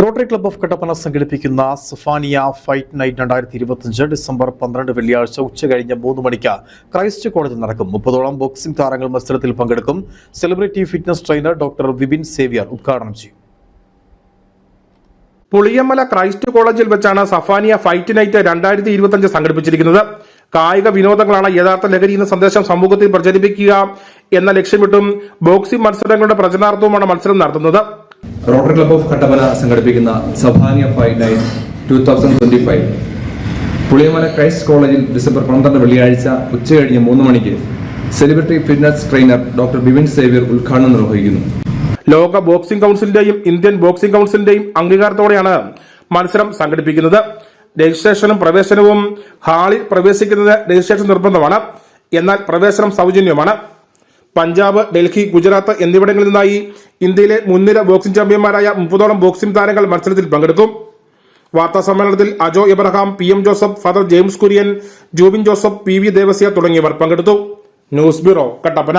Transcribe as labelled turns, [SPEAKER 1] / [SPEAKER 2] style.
[SPEAKER 1] Rotary club of Kattappana സംഘടിപ്പിക്കുന്ന Safaniya fight night രണ്ടായിരത്തി ഇരുപത്തിയഞ്ച് ഡിസംബർ പന്ത്രണ്ട് വെള്ളിയാഴ്ച ഉച്ച കഴിഞ്ഞ് മൂന്ന് മണിക്ക് ക്രൈസ്റ്റ് കോളേജിൽ നടക്കും. മുപ്പതോളം ബോക്സിംഗ് താരങ്ങൾ മത്സരത്തിൽ പങ്കെടുക്കും. Celebrity fitness trainer doctor Vipin Xavier ഉദ്ഘാടനം ചെയ്യും.
[SPEAKER 2] പുളിയമ്മല ക്രൈസ്റ്റ് കോളേജിൽ വെച്ചാണ് സഫാനിയ ഫൈറ്റ് നൈറ്റ് രണ്ടായിരത്തി ഇരുപത്തിയഞ്ച് സംഘടിപ്പിച്ചിരിക്കുന്നത്. കായിക വിനോദങ്ങളാണ് യഥാർത്ഥ ലഹരി എന്ന സന്ദേശം സമൂഹത്തിൽ പ്രചരിപ്പിക്കുക എന്ന ലക്ഷ്യമിട്ടും ബോക്സിംഗ് മത്സരങ്ങളുടെ പ്രചരണാർത്ഥവുമാണ് മത്സരം നടത്തുന്നത്.
[SPEAKER 3] റോട്ടറി ക്ലബ് ഓഫ് കട്ടപ്പന സംഘടിപ്പിക്കുന്ന സഭാനിയ five nine two thousand twenty five. Puliyamala Christ കോളേജിൽ ഡിസംബർ പന്ത്രണ്ട് വെള്ളിയാഴ്ച ഉച്ചകഴിഞ്ഞ് മൂന്ന് മണിക്ക് celebrity fitness trainer doctor Bivin Xavier ഉദ്ഘാടനം നിർവഹിക്കുന്നു.
[SPEAKER 2] ലോക ബോക്സിംഗ് കൗൺസിലിന്റെയും ഇന്ത്യൻ ബോക്സിംഗ് കൗൺസിലിന്റെയും അംഗീകാരത്തോടെയാണ് മത്സരം സംഘടിപ്പിക്കുന്നത്. രജിസ്ട്രേഷനും പ്രവേശനവും ഹാളിൽ പ്രവേശിക്കുന്നത് രജിസ്ട്രേഷൻ നിർബന്ധമാണ്. എന്നാൽ പ്രവേശനം സൗജന്യമാണ് പഞ്ചാബ് ഡൽഹി ഗുജറാത്ത് എന്നിവിടങ്ങളിൽ നിന്നായി ഇന്ത്യയിലെ മുൻനിര ബോക്സിംഗ് ചാമ്പ്യന്മാരായ മുപ്പതോളം ബോക്സിംഗ് താരങ്ങൾ മത്സരത്തിൽ പങ്കെടുക്കും. വാർത്താ സമ്മേളനത്തിൽ Ajo Abraham P M Joseph father James Kurian Jubin Joseph P V Devasya തുടങ്ങിയവർ പങ്കെടുത്തു. News bureau Kattappana.